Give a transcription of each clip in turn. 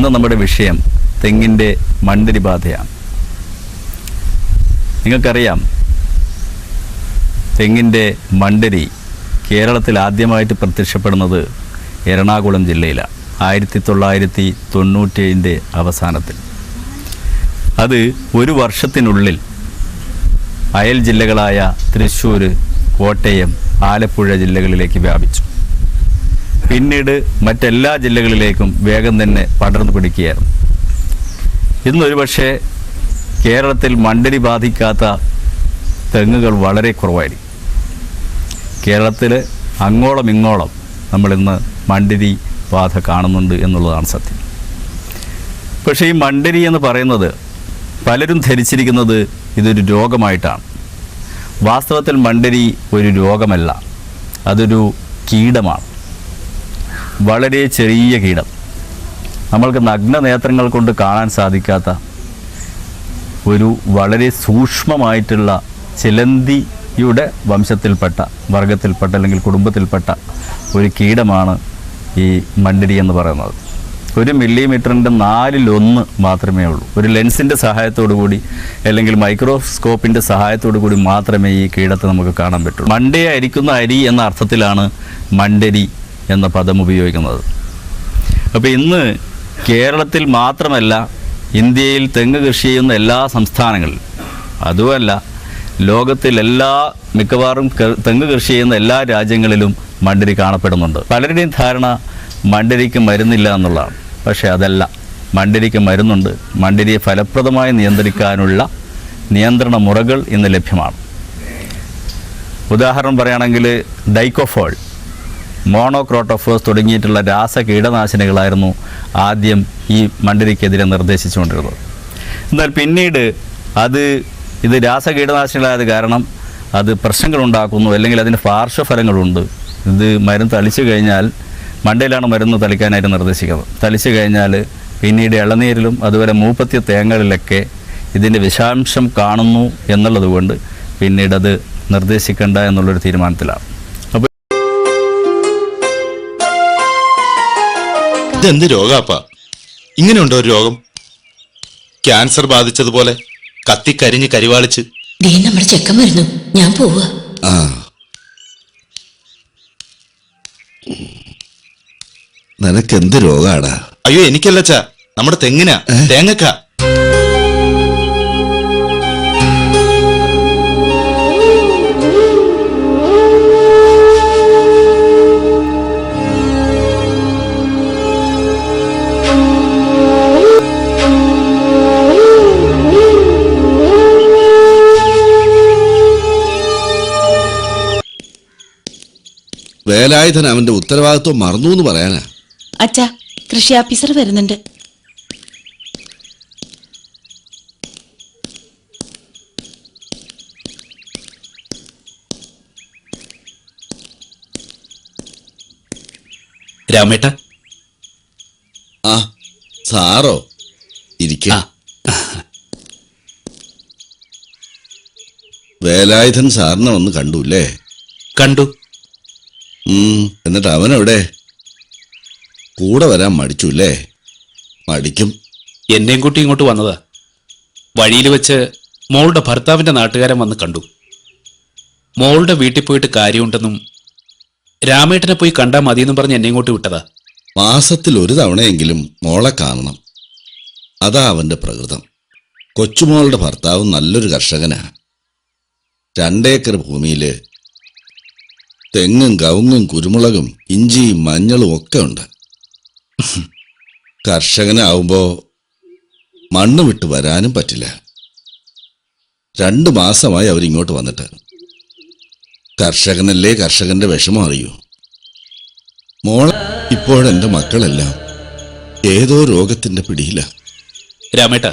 ഇന്ന് നമ്മുടെ വിഷയം തെങ്ങിന്റെ മണ്ണിരി ബാധയാണ് നിങ്ങൾക്കറിയാം തെങ്ങിന്റെ മണ്ടരി കേരളത്തിൽ ആദ്യമായിട്ട് പ്രത്യക്ഷപ്പെടുന്നത് എറണാകുളം ജില്ലയിലാണ് ആയിരത്തി തൊള്ളായിരത്തി തൊണ്ണൂറ്റേഴിന്റെ അവസാനത്തിൽ. അത് ഒരു വർഷത്തിനുള്ളിൽ അയൽ ജില്ലകളായ തൃശ്ശൂർ കോട്ടയം ആലപ്പുഴ ജില്ലകളിലേക്ക് വ്യാപിച്ചു. പിന്നീട് മറ്റെല്ലാ ജില്ലകളിലേക്കും വേഗം തന്നെ പടർന്നു പിടിക്കുകയായിരുന്നു. ഇന്നൊരു പക്ഷേ കേരളത്തിൽ മണ്ടരി ബാധിക്കാത്ത തെങ്ങുകൾ വളരെ കുറവായിരിക്കും. കേരളത്തിൽ അങ്ങോളം ഇങ്ങോളം നമ്മളിന്ന് മണ്ടരി ബാധ കാണുന്നുണ്ട് എന്നുള്ളതാണ് സത്യം. പക്ഷേ ഈ മണ്ടരി എന്ന് പറയുന്നത് പലരും ധരിച്ചിരിക്കുന്നത് ഇതൊരു രോഗമായിട്ടാണ്. വാസ്തവത്തിൽ മണ്ടരി ഒരു രോഗമല്ല അതൊരു കീടമാണ്. വളരെ ചെറിയ കീടം നമ്മൾക്ക് നഗ്ന നേത്രങ്ങൾ കൊണ്ട് കാണാൻ സാധിക്കാത്ത ഒരു വളരെ സൂക്ഷ്മമായിട്ടുള്ള ചിലന്തിയുടെ വംശത്തിൽപ്പെട്ട വർഗത്തിൽപ്പെട്ട അല്ലെങ്കിൽ കുടുംബത്തിൽപ്പെട്ട ഒരു കീടമാണ് ഈ മണ്ടരി എന്ന് പറയുന്നത്. ഒരു മില്ലിമീറ്ററിന്റെ നാലിലൊന്ന് മാത്രമേ ഉള്ളൂ. ഒരു ലെൻസിന്റെ സഹായത്തോടു കൂടി അല്ലെങ്കിൽ മൈക്രോസ്കോപ്പിന്റെ സഹായത്തോടു കൂടി മാത്രമേ ഈ കീടത്തെ നമുക്ക് കാണാൻ പറ്റുള്ളൂ. മണ്ടയായിരിക്കുന്ന അരി എന്ന അർത്ഥത്തിലാണ് മണ്ടരി എന്ന പദം ഉപയോഗിക്കുന്നത്. അപ്പോൾ ഇന്ന് കേരളത്തിൽ മാത്രമല്ല ഇന്ത്യയിൽ തെങ്ങ് കൃഷി ചെയ്യുന്ന എല്ലാ സംസ്ഥാനങ്ങളിലും അതുമല്ല ലോകത്തിലെല്ലാ മിക്കവാറും തെങ്ങ് കൃഷി ചെയ്യുന്ന എല്ലാ രാജ്യങ്ങളിലും മണ്ടരി കാണപ്പെടുന്നുണ്ട്. പലരുടെയും ധാരണ മണ്ടരിക്ക് മരുന്നില്ല എന്നുള്ളതാണ്. പക്ഷേ അതല്ല മണ്ടരിക്ക് മരുന്നുണ്ട്. മണ്ടരിയെ ഫലപ്രദമായി നിയന്ത്രിക്കാനുള്ള നിയന്ത്രണ മുറകൾ ഇന്ന് ലഭ്യമാണ്. ഉദാഹരണം പറയുകയാണെങ്കിൽ ഡൈക്കോഫോൾ. മോണോക്രോട്ടോഫോസ് തുടങ്ങിയിട്ടുള്ള രാസ കീടനാശിനികളായിരുന്നു ആദ്യം ഈ മണ്ഡലിക്കെതിരെ നിർദ്ദേശിച്ചുകൊണ്ടിരുന്നത്. എന്നാൽ പിന്നീട് അത് ഇത് രാസ കീടനാശിനികളായത് കാരണം അത് പ്രശ്നങ്ങളുണ്ടാക്കുന്നു അല്ലെങ്കിൽ അതിന് പാർശ്വഫലങ്ങളുണ്ട്. ഇത് മരുന്ന് തളിച്ചു കഴിഞ്ഞാൽ മണ്ടയിലാണ് മരുന്ന് തളിക്കാനായിട്ട് നിർദ്ദേശിക്കുന്നത്. തളിച്ചു കഴിഞ്ഞാൽ പിന്നീട് ഇളനീരിലും അതുപോലെ മൂപ്പത്തിയ തേങ്ങകളിലൊക്കെ ഇതിന്റെ വിഷാംശം കാണുന്നു എന്നുള്ളത് കൊണ്ട് പിന്നീട് അത് നിർദ്ദേശിക്കേണ്ട എന്നുള്ളൊരു തീരുമാനത്തിലാണ്. ഇതെന്ത് രോഗാപ്പ? ഇങ്ങനെയുണ്ടോ ഒരു രോഗം? ക്യാൻസർ ബാധിച്ചതുപോലെ കത്തി കരിഞ്ഞ് കരിവാളിച്ച്. ദേ നമ്മുടെ ചെക്കൻ വരുന്നു. ഞാൻ പോവുക ആ. നിനക്കെന്ത് രോഗാടാ? അയ്യോ എനിക്കല്ലച്ചാ നമ്മുടെ തെങ്ങിനാ. തേങ്ങക്ക. വേലായുധൻ അവന്റെ ഉത്തരവാദിത്വം മറന്നു എന്ന് പറയാനാ. അച്ഛാ കൃഷി ഓഫീസർ വരുന്നുണ്ട്. രാമേട്ട. ആ സാറോ ഇരിക്ക. വേലായുധൻ സാറിനെ വന്ന് കണ്ടുല്ലേ കണ്ടു. ഉം അവൻ എവിടെ കൂടെ വരാൻ മടിച്ചു അല്ലേ മടിക്കും. എന്നെയും കൂട്ടി ഇങ്ങോട്ട് വന്നതാ. വഴിയിൽ വെച്ച് മോളുടെ ഭർത്താവിന്റെ നാട്ടുകാരൻ വന്ന് കണ്ടു. മോളുടെ വീട്ടിൽ പോയിട്ട് കാര്യമുണ്ടെന്നും രാമേട്ടനെ പോയി കണ്ടാൽ മതിയെന്നും പറഞ്ഞ് എന്നെ ഇങ്ങോട്ട് വിട്ടതാ. മാസത്തിൽ ഒരു തവണയെങ്കിലും മോളെ കാണണം. അതാ അവന്റെ പ്രകൃതം. കൊച്ചുമോളുടെ ഭർത്താവ് നല്ലൊരു കർഷകനാ. രണ്ടേക്കർ ഭൂമിയിൽ തെങ്ങും കവുങ്ങും കുരുമുളകും ഇഞ്ചിയും മഞ്ഞളും ഒക്കെ ഉണ്ട്. കർഷകനാവുമ്പോ മണ്ണ് വിട്ട് വരാനും പറ്റില്ല. രണ്ടു മാസമായി അവരിങ്ങോട്ട് വന്നിട്ട്. കർഷകനല്ലേ കർഷകന്റെ വിഷമം അറിയൂ. മോള ഇപ്പോഴെന്റെ മക്കളെല്ലാം ഏതോ രോഗത്തിന്റെ പിടിയില. രാമേട്ട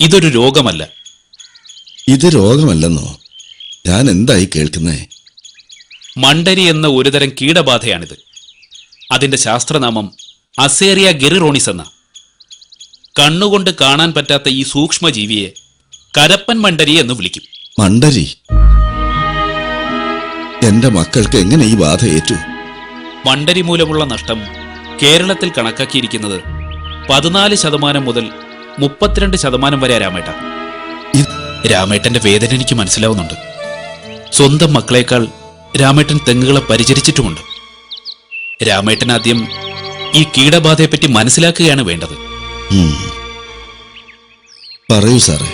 ഇതൊരു രോഗമല്ല. ഇത് രോഗമല്ലെന്നോ? ഞാൻ എന്തായി കേൾക്കുന്നേ? മണ്ടരി എന്ന ഒരുതരം കീടബാധയാണിത്. അതിന്റെ ശാസ്ത്രനാമം അസേറിയ ഗെറിറോണിസ് എന്ന. കണ്ണുകൊണ്ട് കാണാൻ പറ്റാത്ത ഈ സൂക്ഷ്മജീവിയെ കരപ്പൻ മണ്ടരി എന്ന് വിളിക്കും. മണ്ടരി? എന്റെ മക്കൾക്ക് എങ്ങനെ ഈ ബാധ ഏറ്റു? മണ്ടരി മൂലമുള്ള നഷ്ടം കേരളത്തിൽ കണക്കാക്കിയിരിക്കുന്നത് പതിനാല് ശതമാനം മുതൽ മുപ്പത്തിരണ്ട് ശതമാനം വരെ രാമേട്ട. രാമേട്ടന്റെ വേദന എനിക്ക് മനസ്സിലാവുന്നുണ്ട്. സ്വന്തം മക്കളെക്കാൾ രാമേട്ടൻ തെങ്ങുകളെ പരിചരിച്ചിട്ടുമുണ്ട്. രാമേട്ടൻ ആദ്യം ഈ കീടബാധയെപ്പറ്റി മനസ്സിലാക്കുകയാണ് വേണ്ടത്. പറയൂ സാറേ.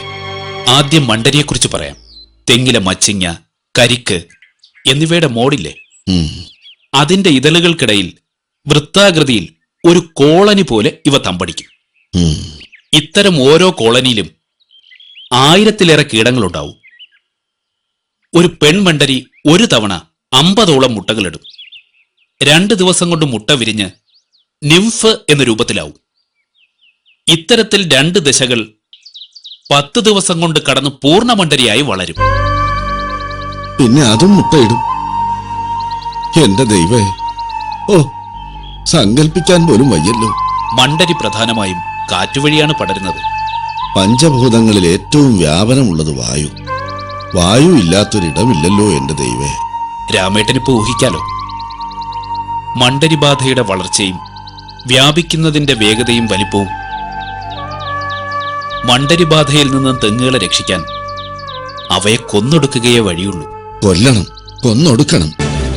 ആദ്യം മണ്ടരിയെക്കുറിച്ച് പറയാം. തെങ്ങിലെ മച്ചിങ്ങ കരിക്ക് എന്നിവയുടെ മോടില്ലേ? അതിന്റെ ഇതളുകൾക്കിടയിൽ വൃത്താകൃതിയിൽ ഒരു കോളനി പോലെ ഇവ തമ്പടിക്കും. ഇത്തരം ഓരോ കോളനിയിലും ആയിരത്തിലേറെ കീടങ്ങളുണ്ടാവും. ഒരു പെൺമണ്ടരി ഒരു തവണ അമ്പതോളം മുട്ടകളിടും രണ്ട് ദിവസം കൊണ്ട് മുട്ട വിരിഞ്ഞ് നിംഫ് എന്ന രൂപത്തിലാവും. ഇത്തരത്തിൽ രണ്ട് ദശകൾ പത്ത് ദിവസം കൊണ്ട് കടന്ന് പൂർണമണ്ടരിയായി വളരും. പിന്നെ അതും മുട്ടയിടും. എന്റെ ദൈവേ ഓ സങ്കൽപ്പിക്കാൻ പോലും വയ്യല്ലോ. മണ്ടരി പ്രധാനമായും കാറ്റുവഴിയാണ് പടരുന്നത്. പഞ്ചഭൂതങ്ങളിൽ ഏറ്റവും വ്യാപനമുള്ളത് വായു. വായു ഇല്ലാത്തൊരിടമില്ലല്ലോ എന്റെ ദൈവേ. രാമേട്ടനിപ്പോ ഊഹിക്കാലോ മണ്ടരിബാധയുടെ വളർച്ചയും വ്യാപിക്കുന്നതിന്റെ വേഗതയും വലിപ്പവും മണ്ടരിബാധയിൽ നിന്നും തെങ്ങുകളെ രക്ഷിക്കാൻ അവയെ കൊന്നൊടുക്കുകയേ വഴിയുള്ളൂ. കൊല്ലണം കൊന്നൊടുക്കണം.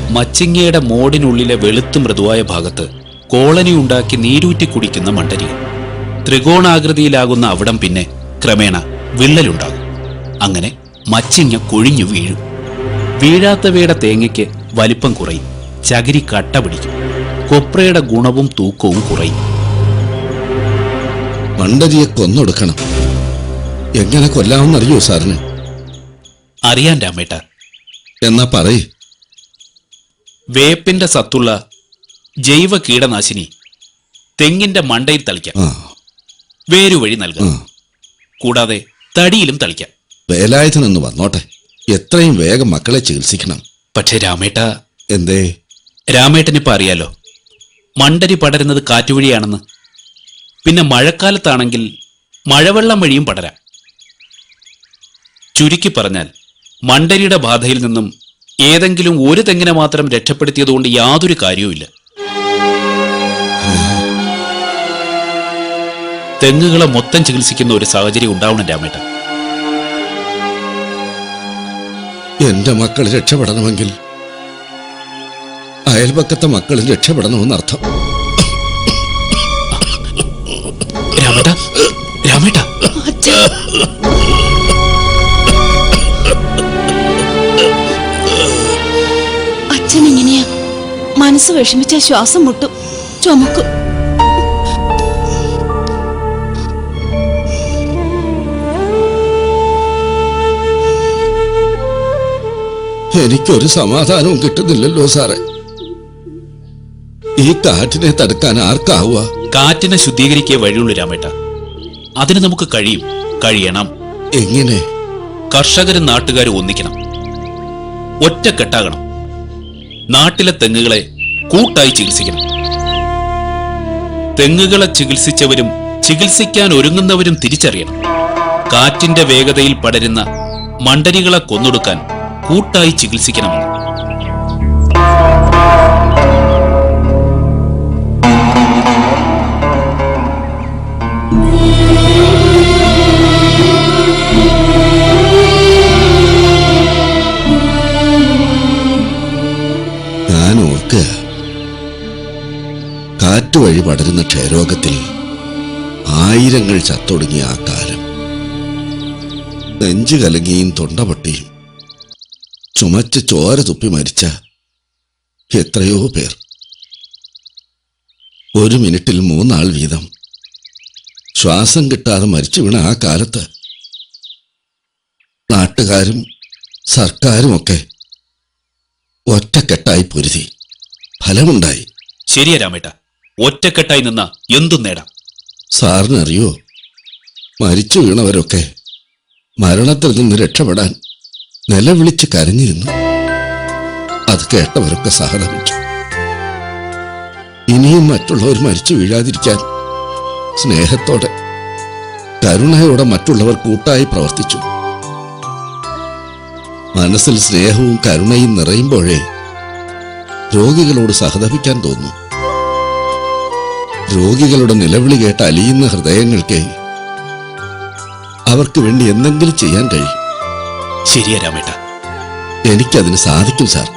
മച്ചിങ്ങയുടെ മോടിനുള്ളിലെ വെളുത്തു മൃദുവായ ഭാഗത്ത് കോളനി ഉണ്ടാക്കി നീരൂറ്റി കുടിക്കുന്ന മണ്ടരികൾ ത്രികോണാകൃതിയിലാകുന്ന അവിടം പിന്നെ ക്രമേണ വിള്ളലുണ്ടാകും. അങ്ങനെ മച്ചിങ്ങ കൊഴിഞ്ഞു വീഴും. വീഴാത്തവയുടെ തേങ്ങയ്ക്ക് വലിപ്പം കുറയും. ചകിരി കട്ട പിടിക്കും. കൊപ്രയുടെ ഗുണവും തൂക്കവും കുറയും. മണ്ടരിയെ കൊന്നൊടുക്കണം. എങ്ങനെ കൊല്ലാമെന്നറിയോ സാറിന്? അറിയാൻ രാമേട്ട. എന്നാ പറയ്. വേപ്പിന്റെ സത്തുള്ള ജൈവ കീടനാശിനി തെങ്ങിന്റെ മണ്ടയിൽ തളിക്കാം. വേരുവഴി നൽകാം. കൂടാതെ തടിയിലും തളിക്കാം. വേലായുധനൊന്ന് വന്നോട്ടെ. എത്രയും വേഗം മക്കളെ ചികിത്സിക്കണം. പക്ഷെ രാമേട്ട എന്തേ? രാമേട്ടനിപ്പോ അറിയാലോ മണ്ടരി പടരുന്നത് കാറ്റുവഴിയാണെന്ന്. പിന്നെ മഴക്കാലത്താണെങ്കിൽ മഴവെള്ളം വഴിയും പടരാം. ചുരുക്കി പറഞ്ഞാൽ മണ്ടരിയുടെ ബാധയിൽ നിന്നും ഏതെങ്കിലും ഒരു തെങ്ങിനെ മാത്രം രക്ഷപ്പെടുത്തിയതുകൊണ്ട് യാതൊരു കാര്യവുമില്ല. തെങ്ങുകളെ മൊത്തം ചികിത്സിക്കുന്ന ഒരു സാഹചര്യം ഉണ്ടാവണം രാമേട്ട എന്റെ മക്കൾ രക്ഷപ്പെടണമെങ്കിൽ അയൽപക്കത്തെ മക്കളും രക്ഷപ്പെടണമെന്നർത്ഥം. അച്ഛൻ ഇങ്ങനെയാ മനസ്സ് വിഷമിച്ച ശ്വാസം മുട്ടും. ചുമക്കും. എനിക്കൊരു സമാധാനവും കിട്ടുന്നില്ലല്ലോ സാറേ. ഈ കാറ്റിനെ തടുക്കാൻ ആർക്കാവുക? കാറ്റിനെ ശുദ്ധീകരിക്കേ വഴിയുള്ളൂ രാമേട്ട. അതിന് നമുക്ക് കഴിയും. കഴിയണം. എങ്ങനെ? കർഷകരും നാട്ടുകാരും ഒന്നിക്കണം. ഒറ്റക്കെട്ടാകണം. നാട്ടിലെ തെങ്ങുകളെ കൂട്ടായി ചികിത്സിക്കണം. തെങ്ങുകളെ ചികിത്സിച്ചവരും ചികിത്സിക്കാൻ ഒരുങ്ങുന്നവരും തിരിച്ചറിയണം. കാറ്റിന്റെ വേഗതയിൽ പടരുന്ന മണ്ടരികളെ കൊന്നൊടുക്കാൻ കൂട്ടായി ചികിത്സിക്കണമെന്ന് ഞാൻ ഓർക്കുക കാറ്റുവഴി പടരുന്ന ക്ഷയരോഗത്തിൽ ആയിരങ്ങൾ ചത്തൊടുങ്ങിയ ആ കാലം. നെഞ്ചു കലങ്ങിയും തൊണ്ട പൊട്ടിയും ചുമച്ച് ചോര തുപ്പി മരിച്ച എത്രയോ പേർ. ഒരു മിനിറ്റിൽ മൂന്നാൾ വീതം. ശ്വാസം കിട്ടാതെ മരിച്ചു വീണ ആ കാലത്ത് നാട്ടുകാരും സർക്കാരുമൊക്കെ ഒറ്റക്കെട്ടായി പൊരുതി. ഫലമുണ്ടായി. ശരിയാ രാമേട്ട. ഒറ്റക്കെട്ടായി നിന്ന എന്തും നേടാം. സാറിനറിയോ? മരിച്ചു വീണവരൊക്കെ മരണത്തിൽ നിന്ന് രക്ഷപ്പെടാൻ നിലവിളിച്ച് കരഞ്ഞിരുന്നു. അത് കേട്ടവരൊക്കെ സഹതപിച്ചു. ഇനിയും മറ്റുള്ളവർ മരിച്ചു വീഴാതിരിക്കാൻ സ്നേഹത്തോടെ കരുണയോടെ മറ്റുള്ളവർ കൂട്ടായി പ്രവർത്തിച്ചു. മനസ്സിൽ സ്നേഹവും കരുണയും നിറയുമ്പോഴേ രോഗികളോട് സഹതപിക്കാൻ തോന്നും. രോഗികളുടെ നിലവിളി കേട്ട് അലിയുന്ന ഹൃദയങ്ങൾക്ക് അവർക്ക് വേണ്ടി എന്തെങ്കിലും ചെയ്യാൻ കഴിയും. ശരിയാ രാമേട്ട. എനിക്കതിന് സാധിക്കും സാർ.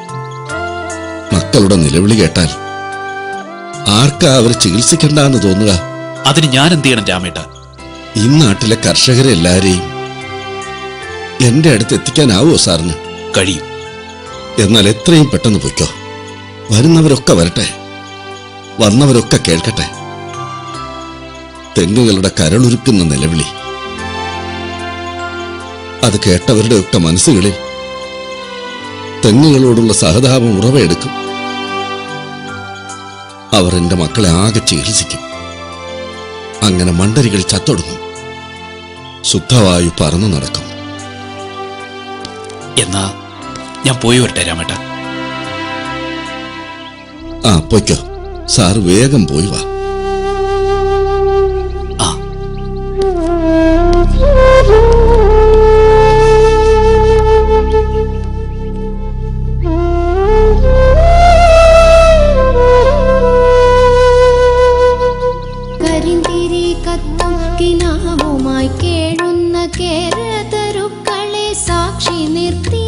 മക്കളുടെ നിലവിളി കേട്ടാൽ ആർക്കാ അവർ ചികിത്സിക്കണ്ടെന്ന് തോന്നുക? അതിന് ഞാൻ എന്ത് ചെയ്യണം രാമേട്ട? ഈ നാട്ടിലെ കർഷകരെ എല്ലാരെയും എന്റെ അടുത്ത് എത്തിക്കാനാവോ സാറിന്? കഴിയും. എന്നാൽ എത്രയും പെട്ടെന്ന് പൊയ്ക്കോ. വരുന്നവരൊക്കെ വരട്ടെ. വന്നവരൊക്കെ കേൾക്കട്ടെ. തെങ്ങുകളുടെ കരളുരുക്കുന്ന നിലവിളി. അത് കേട്ടവരുടെയൊക്കെ മനസ്സുകളിൽ തെങ്ങുകളോടുള്ള സഹതാപം ഉറവയെടുക്കും. അവർ എന്റെ മക്കളെ ആകെ ചികിത്സിക്കും. അങ്ങനെ മണ്ടരികൾ ചത്തൊടുങ്ങും. ശുദ്ധവായു പറന്നു നടക്കും. എന്നാ ഞാൻ പോയി വരട്ടെ രാമേട്ട ആ പൊയ്ക്കോ. സാർ വേഗം പോയി വാ. കിനാവുമായി കേഴുന്ന കേരതരുക്കളെ സാക്ഷി നിർത്തി